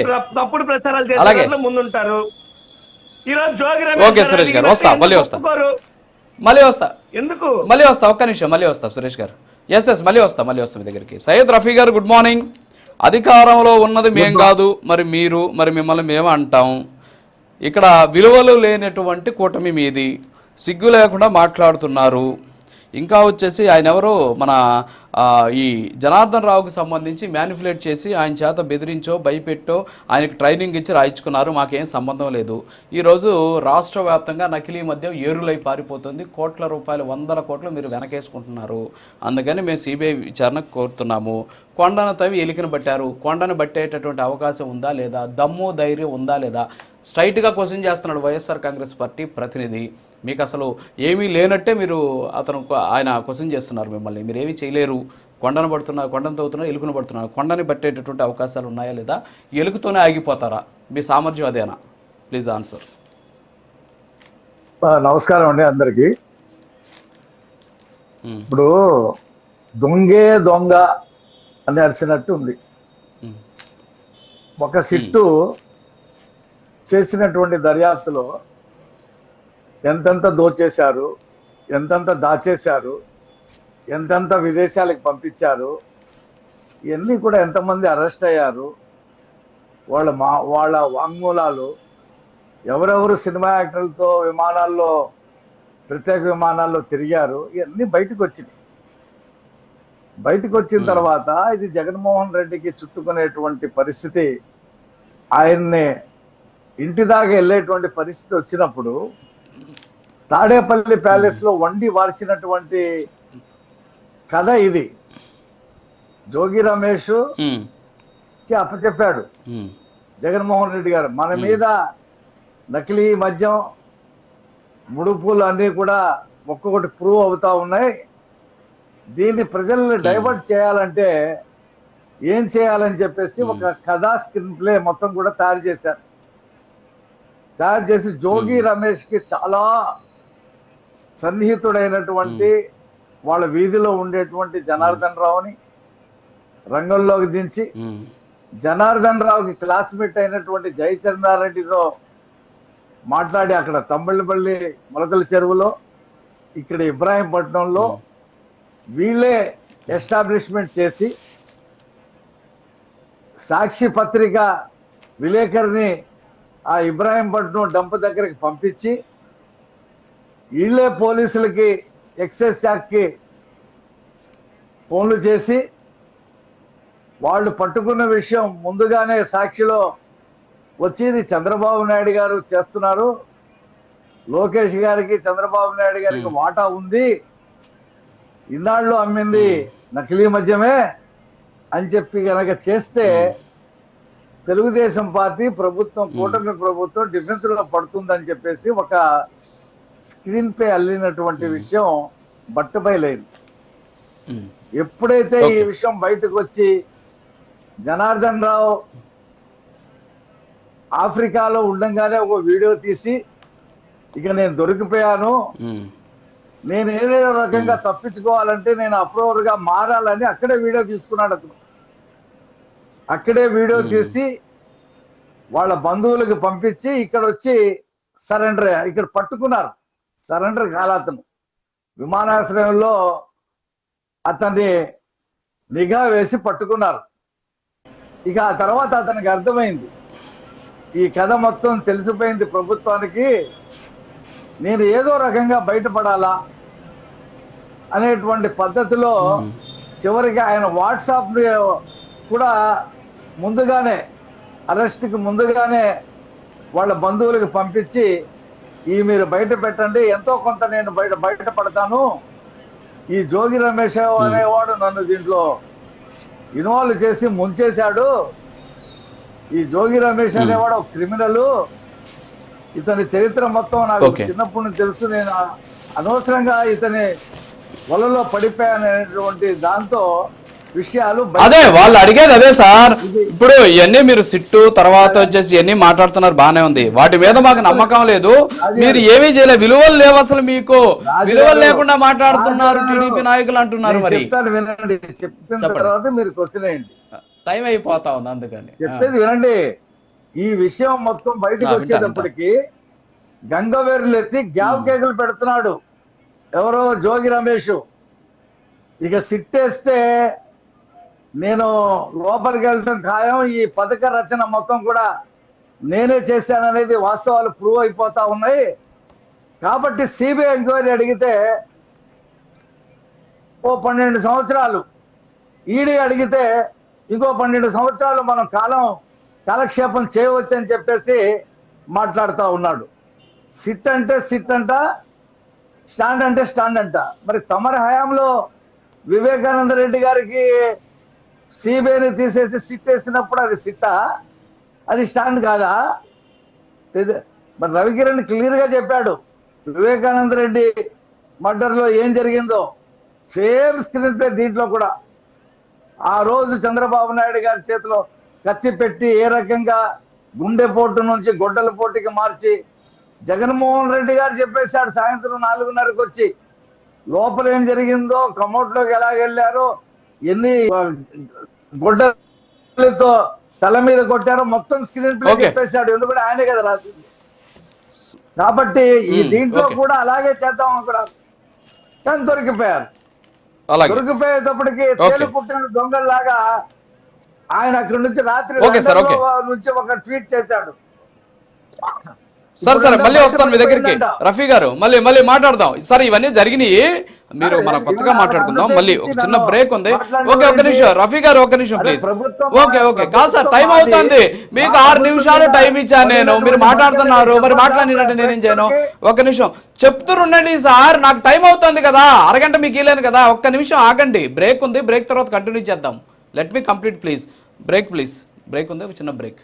తప్పుడు ప్రచారాలు చేసే ముందుంటారు. ఈ రోజు జోగి ఓకే, సురేష్ గారు. వస్తా, మళ్ళీ వస్తా. మళ్ళీ వస్తా. ఎందుకు? మళ్ళీ వస్తా ఒక్క నిమిషం మళ్ళీ వస్తా సురేష్ గారు. ఎస్ ఎస్ మళ్ళీ వస్తా మళ్ళీ వస్తా మీ దగ్గరికి. సయ్యద్ రఫీ గారు గుడ్ మార్నింగ్ అధికారంలో ఉన్నది మేం కాదు మరి మీరు మరి మిమ్మల్ని మేము అంటాం. ఇక్కడ విలువలు లేనటువంటి కూటమి మీది. సిగ్గు లేకుండా మాట్లాడుతున్నారు. ఇంకా వచ్చేసి ఆయన ఎవరో మన ఈ జనార్దన్ రావుకి సంబంధించి మ్యానిపులేట్ చేసి ఆయన చేత బెదిరించో భయపెట్టో ఆయనకు ట్రైనింగ్ ఇచ్చి రాయించుకున్నారు. మాకేం సంబంధం లేదు. ఈరోజు రాష్ట్ర వ్యాప్తంగా నకిలీ మద్యం ఏరులై పారిపోతుంది. కోట్ల రూపాయలు వందల కోట్లు మీరు వెనకేసుకుంటున్నారు. అందుకని మేము సిబిఐ విచారణ కోరుతున్నాము. కొండను తవి ఎలికను పట్టారు కొండను పట్టేటటువంటి అవకాశం ఉందా లేదా? దమ్ము ధైర్యం ఉందా లేదా? స్ట్రైట్గా క్వశ్చన్ చేస్తున్నాడు వైఎస్ఆర్ కాంగ్రెస్ పార్టీ ప్రతినిధి. మీకు అసలు ఏమీ లేనట్టే మీరు అతను ఆయన క్వశ్చన్ చేస్తున్నారు మిమ్మల్ని. మీరు ఏమీ చేయలేరు. కొండను పడుతున్నారు కొండను తవ్వుతున్నారు ఎలుకను పడుతున్నారు కొండని పట్టేటటువంటి అవకాశాలు ఉన్నాయా లేదా? ఎలుకతోనే ఆగిపోతారా? మీ సామర్థ్యం అదేనా? Please answer. నమస్కారం అండి అందరికి. ఇప్పుడు దొంగే దొంగ అని అరిసినట్టు ఉంది. ఒక సిట్టు చేసినటువంటి దర్యాప్తులో ఎంతెంత దోచేశారు ఎంతెంత దాచేశారు ఎంతెంత విదేశాలకు పంపించారు ఇవన్నీ కూడా ఎంతమంది అరెస్ట్ అయ్యారు వాళ్ళ మా వాళ్ళ వాంగ్మూలాలు ఎవరెవరు సినిమా యాక్టర్లతో విమానాల్లో ప్రత్యేక విమానాల్లో తిరిగారు ఇవన్నీ బయటకు వచ్చినాయి బయటకు వచ్చిన తర్వాత ఇది జగన్మోహన్ రెడ్డికి చుట్టుకునేటువంటి పరిస్థితి ఆయన్ని ఇంటి దాకా వెళ్ళేటువంటి పరిస్థితి వచ్చినప్పుడు తాడేపల్లి ప్యాలెస్లో వండి వార్చినటువంటి కథ ఇది. జోగి రమేష్ అప్పచెప్పాడు జగన్మోహన్ రెడ్డి గారు మన మీద నకిలీ మద్యం ముడుపులు అన్ని కూడా ఒక్కొక్కటి ప్రూవ్ అవుతా ఉన్నాయి. దీన్ని ప్రజల్ని డైవర్ట్ చేయాలంటే ఏం చేయాలని చెప్పేసి ఒక కథా స్క్రీన్ ప్లే మొత్తం కూడా తయారు చేశారు. తయారు చేసి జోగి రమేష్కి చాలా సన్నిహితుడైనటువంటి వాళ్ళ వీధిలో ఉండేటువంటి జనార్దన్ రావుని రంగంలోకి దించి జనార్దన్ రావుకి క్లాస్మేట్ అయినటువంటి జయచంద్రారెడ్డితో మాట్లాడి అక్కడ తమ్మిళ్ళపల్లి మొలకల చెరువులో ఇక్కడ ఇబ్రాహీంపట్నంలో వీళ్ళే ఎస్టాబ్లిష్మెంట్ చేసి సాక్షి పత్రిక విలేకరిని ఆ ఇబ్రాహీంపట్నం డంప్ దగ్గరికి పంపించి వీళ్ళే పోలీసులకి ఎక్సైజ్ శాఖకి ఫోన్లు చేసి వాళ్ళు పట్టుకున్న విషయం ముందుగానే సాక్షిలో వచ్చి ఇది చంద్రబాబు నాయుడు గారు చేస్తున్నారు. లోకేష్ గారికి చంద్రబాబు నాయుడు గారికి వాటా ఉంది. ఇన్నాళ్ళు అమ్మింది నకిలీ మద్యమే అని చెప్పి గనక చేస్తే తెలుగుదేశం పార్టీ ప్రభుత్వం కూటమి ప్రభుత్వం డిఫెన్స్లో పడుతుందని చెప్పేసి ఒక స్క్రీన్ పే అల్లినటువంటి విషయం బట్టపై లేదు. ఎప్పుడైతే ఈ. విషయం బయటకు వచ్చి జనార్దన్ రావు ఆఫ్రికాలో ఉండంగానే ఒక వీడియో తీసి ఇక నేను దొరికిపోయాను. నేను ఏదైనా రకంగా తప్పించుకోవాలంటే నేను అప్రూవర్గా మారాలని అక్కడే వీడియో తీసుకున్నాడు అతను. అక్కడే వీడియో తీసి వాళ్ళ బంధువులకు పంపించి ఇక్కడ వచ్చి సరెండర్ ఇక్కడ పట్టుకున్నారు. సరెండర్ కాలే అతను విమానాశ్రయంలో అతన్ని నిఘా వేసి పట్టుకున్నారు. ఇక ఆ తర్వాత అతనికి అర్థమైంది. ఈ కథ మొత్తం తెలిసిపోయింది ప్రభుత్వానికి. నేను ఏదో రకంగా బయటపడాలా అనేటువంటి పద్ధతిలో చివరికి ఆయన వాట్సాప్ కూడా ముందుగానే అరెస్ట్కి ముందుగానే వాళ్ళ బంధువులకు పంపించి ఈ మీరు బయట పెట్టండి ఎంతో కొంత నేను బయట బయటపడతాను ఈ జోగి రమేష్ అనేవాడు నన్ను దీంట్లో ఇన్వాల్వ్ చేసి ముంచేశాడు. ఈ జోగి రమేష్ అనేవాడు ఒక క్రిమినల్. ఇతని చరిత్ర మొత్తం నాకు. చిన్నప్పటి నుంచి తెలుసు. నేను అనవసరంగా ఇతని వలలో పడిపోయాననేటువంటి దాంతో విషయాలు అదే వాళ్ళు అడిగేది అదే సార్. ఇప్పుడు ఇవన్నీ మీరు సిట్టు తర్వాత వచ్చేసి ఇవన్నీ మాట్లాడుతున్నారు బానే ఉంది. వాటి మీద మాకు నమ్మకం లేదు. మీరు ఏమీ చేయలేదు విలువలు లేవు అసలు మీకు. విలువలు లేకుండా మాట్లాడుతున్నారు టీడీపీ నాయకులు అంటున్నారు నేను మరి. వినండి. చెప్పిన. తర్వాత మీరు క్వశ్చన్ టైం అయిపోతా ఉంది అందుకని. చెప్పేది వినండి. ఈ విషయం మొత్తం బయటకు వచ్చేటప్పటికి గంగవేరులు ఎత్తి గ్యావ్ కేకులు పెడుతున్నాడు. ఎవరో జోగి రమేష్. ఇక సిట్టేస్తే నేను లోపలికి వెళ్తాం ఖాయం ఈ పథక రచన మొత్తం కూడా నేనే చేశాననేది వాస్తవాలు ప్రూవ్ అయిపోతా ఉన్నాయి. కాబట్టి సిబిఐ ఎంక్వైరీ అడిగితే ఓ పన్నెండు సంవత్సరాలు. ఈడీ అడిగితే ఇంకో పన్నెండు సంవత్సరాలు మనం కాలం కాలక్షేపం చేయవచ్చు అని చెప్పేసి మాట్లాడుతూ ఉన్నాడు. సిట్ అంటే సిట్ అంట స్టాండ్ అంటే స్టాండ్ అంట. మరి తమరి హయాంలో వివేకానంద రెడ్డి గారికి సిబిఐని తీసేసి సిట్ వేసినప్పుడు అది సిట్టా? అది స్టాండ్ కాదా? ఇది మరి రవికిరణ్ క్లియర్గా చెప్పాడు. వివేకానంద రెడ్డి మర్డర్లో ఏం జరిగిందో. సేమ్ స్క్రీన్ ప్లే దీంట్లో కూడా. ఆ రోజు చంద్రబాబు నాయుడు గారి చేతిలో కత్తి పెట్టి ఏ రకంగా గుండెపోటు నుంచి గొడ్డల పోటీకి మార్చి జగన్మోహన్ రెడ్డి గారు చెప్పేశాడు సాయంత్రం నాలుగున్నరకు వచ్చి లోపల ఏం జరిగిందో కమోట్లోకి ఎలా వెళ్ళారో ఎన్ని ఆ, గొడ్డలతో తల మీద కొట్టారో మొత్తం స్క్రీన్ ప్లే. చెప్పేశాడు ఎందుకంటే ఆయనే కదా రాసింది. కాబట్టి ఈ దీంట్లో. కూడా అలాగే చేద్దాం అనుకున్నారు కానీ దొరికిపోయారు. దొరికిపోయేటప్పటికి తేలు పుట్టిన దొంగల్లాగా ఆయన అక్కడి నుంచి రాత్రి నుంచి ఒక ట్వీట్ చేశాడు. సరే సరే మళ్ళీ వస్తాను మీ దగ్గరికి. రఫీ గారు మళ్ళీ మళ్ళీ మాట్లాడదాం. సరే ఇవన్నీ జరిగినాయి. మీరు మనం కొత్తగా మాట్లాడుకుందాం. మళ్ళీ ఒక చిన్న బ్రేక్ ఉంది. ఓకే ఒక? నిమిషం రఫీ గారు ఒక నిమిషం ప్లీజ్ ఓకే ఓకే. కాదు సార్ టైం. అవుతుంది. మీకు ఆరు నిమిషాలు టైం ఇచ్చాను నేను. మీరు మాట్లాడుతున్నారు. మరి మాట్లాడినట్టు నేనేం చేయను. ఒక నిమిషం. చెప్తురుండండి సార్ నాకు టైం అవుతుంది కదా. అరగంట మీకు ఇవ్వలేదు కదా. ఒక్క నిమిషం ఆగండి. బ్రేక్ ఉంది. బ్రేక్ తర్వాత కంటిన్యూ చేద్దాం. Let me complete please break please break ఉంది. ఒక చిన్న బ్రేక్